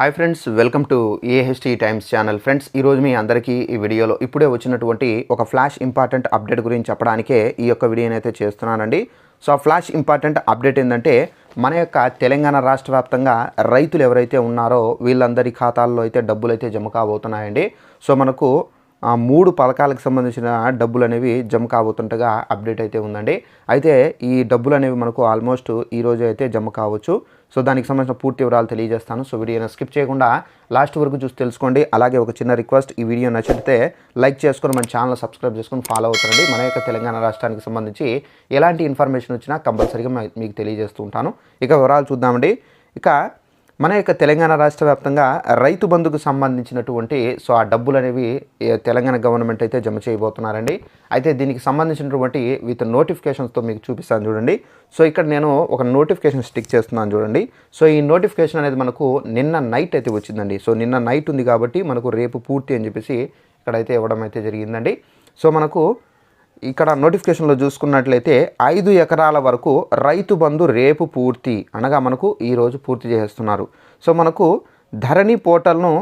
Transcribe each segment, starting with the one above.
Hi friends welcome to AHT times channel. Friends ఈరోజు మీ అందరికీ ఈ వీడియోలో ఇప్పుడే వచ్చినటువంటి ఒక ఫ్లాష్ ఇంపార్టెంట్ అప్డేట్ గురించి చెప్పడానికే ఈ యొక్క వీడియోని అయితే చేస్తున్నానండి. సో ఆ ఫ్లాష్ ఇంపార్టెంట్ అప్డేట్ ఏంటంటే మన యొక్క తెలంగాణ రాష్ట్ర వ్యాప్తంగా రైతులు ఎవరైతే ఉన్నారో వీళ్ళందరి ఖాతాల్లో అయితే డబ్బులు అయితే జమ కాబోతున్నాయండి. సో మనకు ఆ మూడు పథకాలకు సంబంధించిన డబ్బులు అనేవి జమ కాబోతుండగా అప్డేట్ అయితే ఉందండి. అయితే ఈ డబ్బులు అనేవి మనకు ఆల్మోస్ట్ ఈ రోజు అయితే జమ కావచ్చు. సో దానికి సంబంధించిన పూర్తి వివరాలు తెలియజేస్తాను. సో వీడియోని స్కిప్ చేయకుండా లాస్ట్ వరకు చూసి తెలుసుకోండి. అలాగే ఒక చిన్న రిక్వెస్ట్ ఈ వీడియో నచ్చితే లైక్ చేసుకొని మన ఛానల్ సబ్స్క్రైబ్ చేసుకొని ఫాలో అవుతారండి. మన యొక్క తెలంగాణ రాష్ట్రానికి సంబంధించి ఎలాంటి ఇన్ఫర్మేషన్ వచ్చినా కంపల్సరీగా మీకు తెలియజేస్తూ ఉంటాను. ఇక వివరాలు చూద్దామండి. ఇక మన యొక్క తెలంగాణ రాష్ట్ర వ్యాప్తంగా రైతు బంధుకు సంబంధించినటువంటి సో ఆ డబ్బులు అనేవి తెలంగాణ గవర్నమెంట్ అయితే జమ చేయబోతున్నారండి. అయితే దీనికి సంబంధించినటువంటి విత్ నోటిఫికేషన్స్తో మీకు చూపిస్తాను చూడండి. సో ఇక్కడ నేను ఒక నోటిఫికేషన్ స్టిక్ చేస్తున్నాను చూడండి. సో ఈ నోటిఫికేషన్ అనేది మనకు నిన్న నైట్ అయితే వచ్చిందండి. సో నిన్న నైట్ ఉంది కాబట్టి మనకు రేపు పూర్తి అని చెప్పేసి ఇక్కడైతే ఇవ్వడం అయితే జరిగిందండి. సో మనకు ఇక్కడ నోటిఫికేషన్లో చూసుకున్నట్లయితే ఐదు ఎకరాల వరకు రైతు బంధు రేపు పూర్తి అనగా మనకు ఈరోజు పూర్తి చేస్తున్నారు సో మనకు ధరణి పోర్టల్ను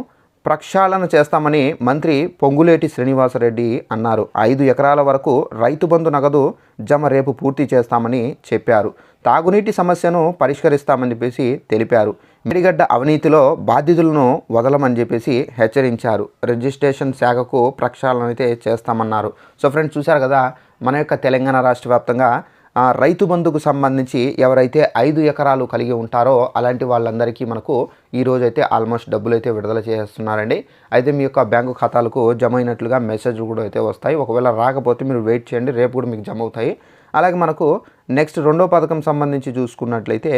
ప్రక్షాళన చేస్తామని మంత్రి పొంగులేటి శ్రీనివాసరెడ్డి అన్నారు. ఐదు ఎకరాల వరకు రైతు బంధు నగదు జమ రేపు పూర్తి చేస్తామని చెప్పారు. తాగునీటి సమస్యను పరిష్కరిస్తామని చెప్పేసి తెలిపారు. మిడిగడ్డ అవినీతిలో బాధితులను వదలమని చెప్పేసి హెచ్చరించారు. రిజిస్ట్రేషన్ శాఖకు ప్రక్షాళన అయితే చేస్తామన్నారు. సో ఫ్రెండ్స్ చూశారు కదా? మన యొక్క తెలంగాణ రాష్ట్ర వ్యాప్తంగా రైతు బంధుకు సంబంధించి ఎవరైతే ఐదు ఎకరాలు కలిగి ఉంటారో అలాంటి వాళ్ళందరికీ మనకు ఈరోజు అయితే ఆల్మోస్ట్ డబ్బులు అయితే విడుదల చేస్తున్నారండి. అయితే మీ యొక్క బ్యాంకు ఖాతాలకు జమ అయినట్లుగా మెసేజ్ కూడా అయితే వస్తాయి. ఒకవేళ రాకపోతే మీరు వెయిట్ చేయండి రేపు కూడా మీకు జమ అవుతాయి. అలాగే మనకు నెక్స్ట్ రెండో పథకం సంబంధించి చూసుకున్నట్లయితే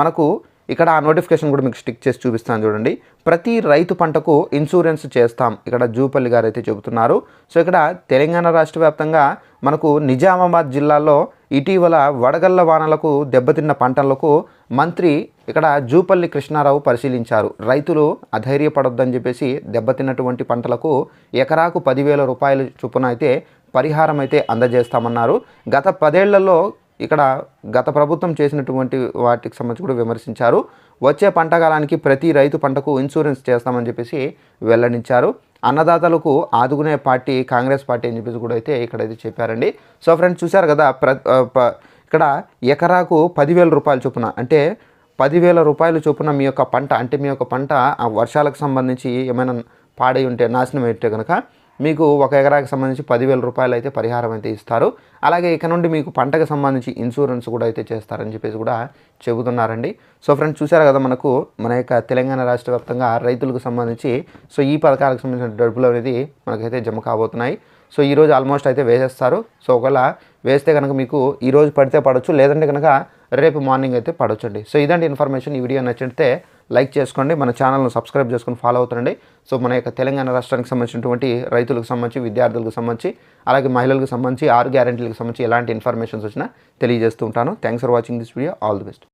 మనకు ఇక్కడ ఆ నోటిఫికేషన్ కూడా మీకు స్టిక్ చేసి చూపిస్తాను చూడండి. ప్రతి రైతు పంటకు ఇన్సూరెన్స్ చేస్తాం ఇక్కడ జూపల్లి గారు అయితే చెబుతున్నారు. సో ఇక్కడ తెలంగాణ రాష్ట్ర వ్యాప్తంగా మనకు నిజామాబాద్ జిల్లాలో ఇటీవల వడగళ్ళ వానలకు దెబ్బతిన్న పంటలకు మంత్రి ఇక్కడ జూపల్లి కృష్ణారావు పరిశీలించారు. రైతులు అధైర్యపడొద్దని చెప్పేసి దెబ్బతిన్నటువంటి పంటలకు ఎకరాకు పదివేల రూపాయల చొప్పున అయితే పరిహారం అయితే అందజేస్తామన్నారు. గత పదేళ్ళలో ఇక్కడ గత ప్రభుత్వం చేసినటువంటి వాటికి సంబంధించి కూడా విమర్శించారు. వచ్చే పంట కాలానికి ప్రతి రైతు పంటకు ఇన్సూరెన్స్ చేస్తామని చెప్పేసి వెల్లడించారు. అన్నదాతలకు ఆదుకునే పార్టీ కాంగ్రెస్ పార్టీ అని చెప్పేసి కూడా అయితే ఇక్కడైతే చెప్పారండి. సో ఫ్రెండ్స్ చూశారు కదా ప్ర ఇక్కడ ఎకరాకు పదివేల రూపాయల చొప్పున అంటే పదివేల రూపాయల చొప్పున మీ యొక్క పంట అంటే మీ యొక్క పంట ఆ వర్షాలకు సంబంధించి ఏమైనా పాడై ఉంటే నాశనం అయితే కనుక మీకు ఒక ఎకరాకి సంబంధించి పదివేల రూపాయలు అయితే పరిహారం అయితే ఇస్తారు. అలాగే ఇక నుండి మీకు పంటకు సంబంధించి ఇన్సూరెన్స్ కూడా అయితే చేస్తారని చెప్పేసి కూడా చెబుతున్నారండి. సో ఫ్రెండ్స్ చూసారు కదా మనకు మన యొక్క తెలంగాణ రాష్ట్ర వ్యాప్తంగా రైతులకు సంబంధించి సో ఈ పథకాలకు సంబంధించిన డబ్బులు అనేది మనకైతే జమ కాబోతున్నాయి. సో ఈరోజు ఆల్మోస్ట్ అయితే వేసేస్తారు. సో ఒకవేళ వేస్తే కనుక మీకు ఈరోజు పడితే పడవచ్చు లేదంటే కనుక రేపు మార్నింగ్ అయితే పడవచ్చండి సో ఇదండి ఇన్ఫర్మేషన్. ఈ వీడియో నచ్చితే లైక్ చేసుకోండి మన ఛానల్ను సబ్స్క్రైబ్ చేసుకొని ఫాలో అవుతుండండి. సో మన యొక్క తెలంగాణ రాష్ట్రానికి సంబంధించినటువంటి రైతులకు సంబంధించి విద్యార్థులకు సంబంధించి అలాగే మహిళలకు సంబంధించి ఆరు గ్యారెంటీలకు సంబంధించి ఎలాంటి ఇన్ఫర్మేషన్స్ వచ్చినా తెలియజేస్తూ ఉంటాను. Thanks for watching this video all the best